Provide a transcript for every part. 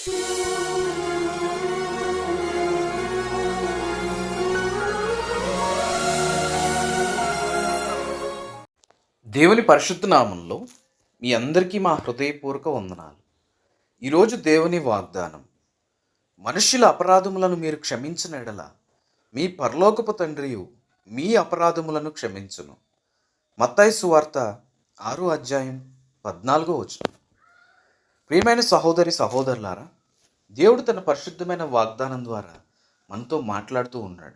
దేవుని పరిశుద్ధ నామంలో మీ అందరికీ మా హృదయపూర్వక వందనాలు. ఈరోజు దేవుని వాగ్దానం మనుష్యుల అపరాధములను మీరు క్షమించిన ఎడల మీ పరలోకపు తండ్రియు మీ అపరాధములను క్షమించును. మత్తాయి సువార్త ఆరు అధ్యాయం పద్నాలుగో వచనం. ప్రియమైన సహోదరి సహోదరులారా దేవుడు తన పరిశుద్ధమైన వాగ్దానం ద్వారా మనతో మాట్లాడుతూ ఉన్నాడు.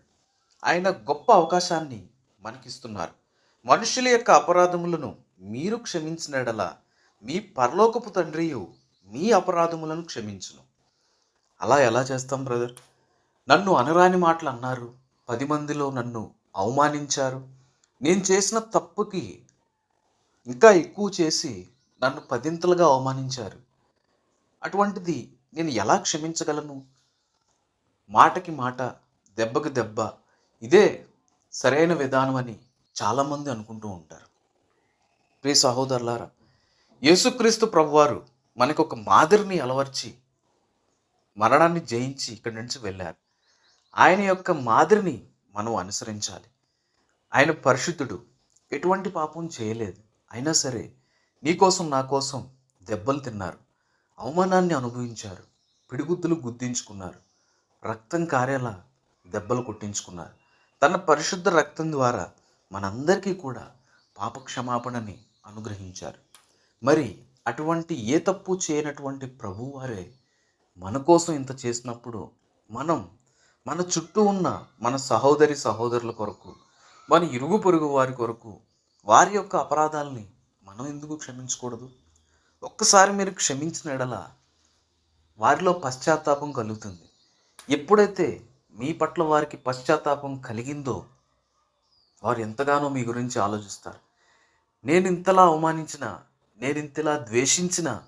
ఆయన గొప్ప అవకాశాన్ని మనకిస్తున్నారు. మనుషుల యొక్క అపరాధములను మీరు క్షమించినడలా మీ పరలోకపు తండ్రియు మీ అపరాధములను క్షమించును. అలా ఎలా చేస్తాం బ్రదర్? నన్ను అనరాని మాటలు అన్నారు. పది మందిలో నన్ను అవమానించారు. నేను చేసిన తప్పుకి ఇంకా ఎక్కువ చేసి నన్ను పదింతలుగా అవమానించారు. అటువంటిది నేను ఎలా క్షమించగలను? మాటకి మాట దెబ్బకి దెబ్బ ఇదే సరైన విధానం అని చాలామంది అనుకుంటూ ఉంటారు. ప్రియ సహోదరులారా యేసుక్రీస్తు ప్రభువారు మనకు ఒక మాదిరిని అలవర్చి మరణాన్ని జయించి ఇక్కడి నుంచి వెళ్ళారు. ఆయన యొక్క మాదిరిని మనం అనుసరించాలి. ఆయన పరిశుద్ధుడు. ఎటువంటి పాపం చేయలేదు. అయినా సరే నీకోసం నా కోసం దెబ్బలు తిన్నారు. అవమానాన్ని అనుభవించారు. పిడిగుద్దులు గుద్దించుకున్నారు రక్తం కారేలా దెబ్బలు కొట్టించుకున్నారు. తన పరిశుద్ధ రక్తం ద్వారా మనందరికీ కూడా పాపక్షమాపణని అనుగ్రహించారు. మరి అటువంటి ఏ తప్పు చేయనటువంటి ప్రభువారే మన కోసం ఇంత చేసినప్పుడు మనం మన చుట్టూ ఉన్న మన సహోదరి సహోదరుల కొరకు మన ఇరుగు పొరుగు వారి కొరకు వారి యొక్క అపరాధాలని మనం ఎందుకు క్షమించకూడదు? ఒక్కసారి మీరు క్షమించిన ఎడల వారిలో పశ్చాత్తాపం కలుగుతుంది. ఎప్పుడైతే మీ పట్ల వారికి పశ్చాత్తాపం కలిగిందో వారు ఎంతగానో మీ గురించి ఆలోచిస్తారు. నేను ఇంతలా అవమానించిన నేను ఇంతలా ద్వేషించిన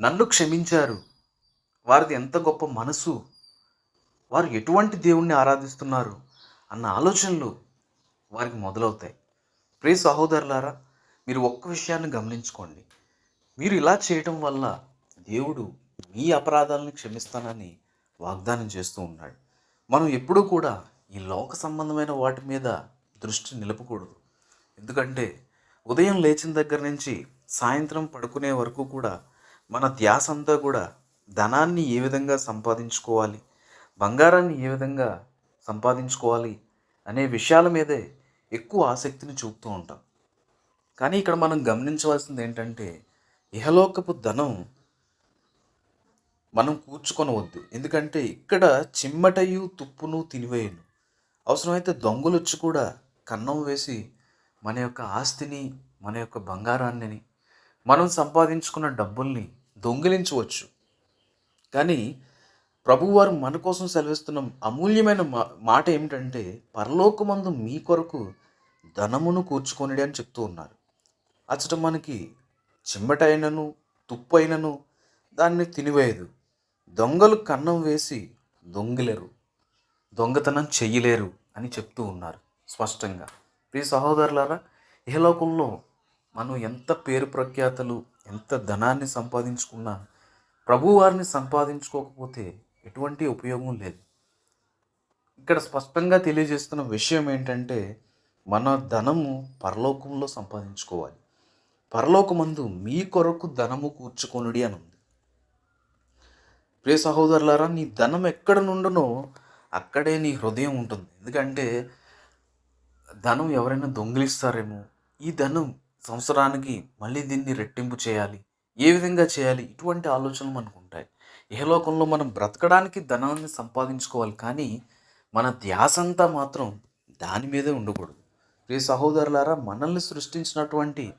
నన్ను క్షమించారు. వారిది ఎంత గొప్ప మనసు. వారు ఎటువంటి దేవుణ్ణి ఆరాధిస్తున్నారు అన్న ఆలోచనలు వారికి మొదలవుతాయి. ప్రియ సహోదరులారా మీరు ఒక్క విషయాన్ని గమనించుకోండి. మీరు ఇలా చేయటం వల్ల దేవుడు మీ అపరాధాలను క్షమిస్తానని వాగ్దానం చేస్తూ ఉన్నాడు. మనం ఎప్పుడూ కూడా ఈ లోక సంబంధమైన వాటి మీద దృష్టి నిలపకూడదు. ఎందుకంటే ఉదయం లేచిన దగ్గర నుంచి సాయంత్రం పడుకునే వరకు కూడా మన ధ్యాస అంతా కూడా ధనాన్ని ఏ విధంగా సంపాదించుకోవాలి బంగారాన్ని ఏ విధంగా సంపాదించుకోవాలి అనే విషయాల మీదే ఎక్కువ ఆసక్తిని చూపుతూ ఉంటాం. కానీ ఇక్కడ మనం గమనించవలసింది ఏంటంటే ఇహలోకపు ధనం మనం కూర్చుకొనవద్దు. ఎందుకంటే ఇక్కడ చిమ్మటయు తుప్పును తినివేయను. అవసరమైతే దొంగలు వచ్చి కూడా కన్నం వేసి మన యొక్క ఆస్తిని మన యొక్క బంగారాన్ని మనం సంపాదించుకున్న డబ్బుల్ని దొంగిలించవచ్చు. కానీ ప్రభువారు మన కోసం సెలవిస్తున్న అమూల్యమైన మా మాట ఏమిటంటే పరలోకమందు మీ కొరకు ధనమును కూర్చుకొనిడి అని చెప్తూ ఉన్నారు. అచ్చట మనకి చిమ్మటైనను తుప్పైనను దాన్ని తినివేయదు. దొంగలు కన్నం వేసి దొంగిలేరు దొంగతనం చెయ్యలేరు అని చెప్తూ ఉన్నారు స్పష్టంగా. ప్రియ సహోదరులారా ఇహలోకంలో మనం ఎంత పేరు ప్రఖ్యాతలు ఎంత ధనాన్ని సంపాదించుకున్నా ప్రభువారిని సంపాదించుకోకపోతే ఎటువంటి ఉపయోగం లేదు. ఇక్కడ స్పష్టంగా తెలియజేస్తున్న విషయం ఏంటంటే మన ధనము పరలోకంలో సంపాదించుకోవాలి. పరలోకమందు మీ కొరకు ధనము కూర్చుకొనుడి అని ఉంది ప్రియ సహోదరులారా నీ ధనం ఎక్కడ నుండునో అక్కడే నీ హృదయం ఉంటుంది. ఎందుకంటే ధనం ఎవరైనా దొంగిలిస్తారేమో. ఈ ధనం సంవత్సరానికి మళ్ళీ దీన్ని రెట్టింపు చేయాలి. ఏ విధంగా చేయాలి? ఇటువంటి ఆలోచనలు మనకు ఉంటాయి. ఏ లోకంలో మనం బ్రతకడానికి ధనాన్ని సంపాదించుకోవాలి కానీ మన ధ్యాస అంతా మాత్రం దాని మీదే ఉండకూడదు. ప్రియ సహోదరులారా మనల్ని సృష్టించినటువంటి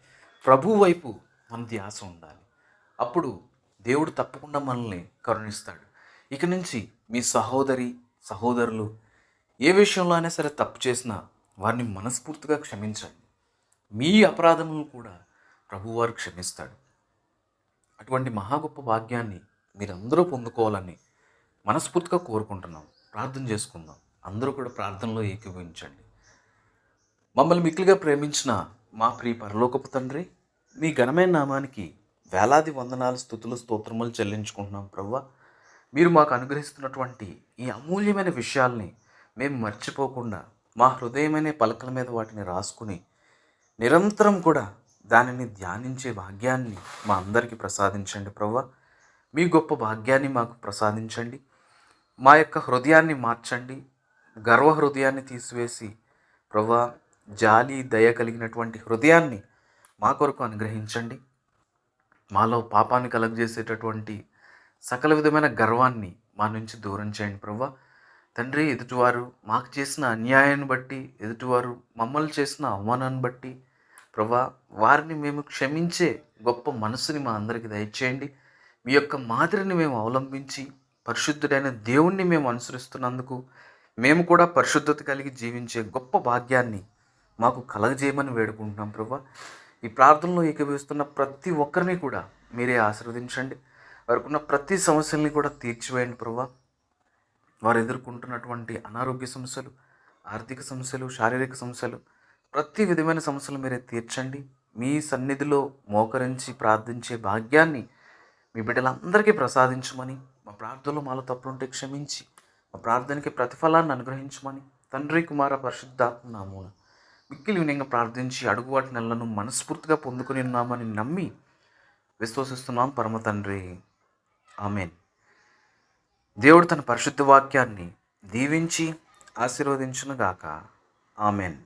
ప్రభు వైపు మన ధ్యాస ఉండాలి. అప్పుడు దేవుడు తప్పకుండా మనల్ని కరుణిస్తాడు. ఇక నుంచి మీ సహోదరి సహోదరులు ఏ విషయంలో అయినా సరే తప్పు చేసినా వారిని మనస్ఫూర్తిగా క్షమించండి. మీ అపరాధములను కూడా ప్రభువారు క్షమిస్తాడు. అటువంటి మహా గొప్ప భాగ్యాన్ని మీరందరూ పొందుకోవాలని మనస్ఫూర్తిగా కోరుకుంటున్నాం. ప్రార్థన చేసుకుందాం. అందరూ కూడా ప్రార్థనలో ఏకీభవించండి. మమ్మల్ని మిక్కిలిగా ప్రేమించిన మా ప్రియ పరలోకపు తండ్రి మీ ఘనమైన నామానికి వేలాది వందనాలు స్థుతులు స్తోత్రములు చెల్లించుకుంటున్నాం ప్రవ్వ. మీరు మాకు అనుగ్రహిస్తున్నటువంటి ఈ అమూల్యమైన విషయాల్ని మేము మర్చిపోకుండా మా హృదయమైన పలకల మీద వాటిని రాసుకుని నిరంతరం కూడా దానిని ధ్యానించే భాగ్యాన్ని మా అందరికీ ప్రసాదించండి ప్రవ్వ. మీ గొప్ప భాగ్యాన్ని మాకు ప్రసాదించండి. మా యొక్క హృదయాన్ని మార్చండి. గర్వ హృదయాన్ని తీసివేసి ప్రవ్వా జాలి దయ కలిగినటువంటి హృదయాన్ని మా కొరకు అనుగ్రహించండి. మాలో పాపాన్ని కలగజేసేటటువంటి సకల విధమైన గర్వాన్ని మా నుంచి దూరం చేయండి ప్రభా తండ్రి ఎదుటివారు మాకు చేసిన అన్యాయాన్ని బట్టి ఎదుటివారు మమ్మల్ని చేసిన అవమానాన్ని బట్టి ప్రభా వారిని మేము క్షమించే గొప్ప మనసుని మా అందరికీ దయచేయండి. మీ యొక్క మాదిరిని మేము అవలంబించి పరిశుద్ధుడైన దేవుణ్ణి మేము అనుసరిస్తున్నందుకు మేము కూడా పరిశుద్ధత కలిగి జీవించే గొప్ప భాగ్యాన్ని మాకు కలగజేయమని వేడుకుంటున్నాం ప్రభా. ఈ ప్రార్థనలో ఏకీభవిస్తున్న ప్రతి ఒక్కరిని కూడా మీరే ఆశీర్వదించండి. వారికి ఉన్న ప్రతి సమస్యల్ని కూడా తీర్చివేయండి ప్రభా. వారు ఎదుర్కొంటున్నటువంటి అనారోగ్య సమస్యలు ఆర్థిక సమస్యలు శారీరక సమస్యలు ప్రతి విధమైన సమస్యలు మీరే తీర్చండి. మీ సన్నిధిలో మోకరించి ప్రార్థించే భాగ్యాన్ని మీ బిడ్డలందరికీ ప్రసాదించమని మా ప్రార్థనలో మాలో తప్పులుంటే క్షమించి మా ప్రార్థనకి ప్రతిఫలాన్ని అనుగ్రహించమని తండ్రి కుమార పరిశుద్ధాత్మ నామూన మిక్కిలి వినయంగా ప్రార్థించి అడుగువాటి నెలలను మనస్ఫూర్తిగా పొందుకుని ఉన్నామని నమ్మి విశ్వసిస్తున్నాం. పరమ తండ్రి. ఆమెన్. దేవుడు తన పరిశుద్ధ వాక్యాన్ని దీవించి ఆశీర్వదించునుగాక. ఆమెన్.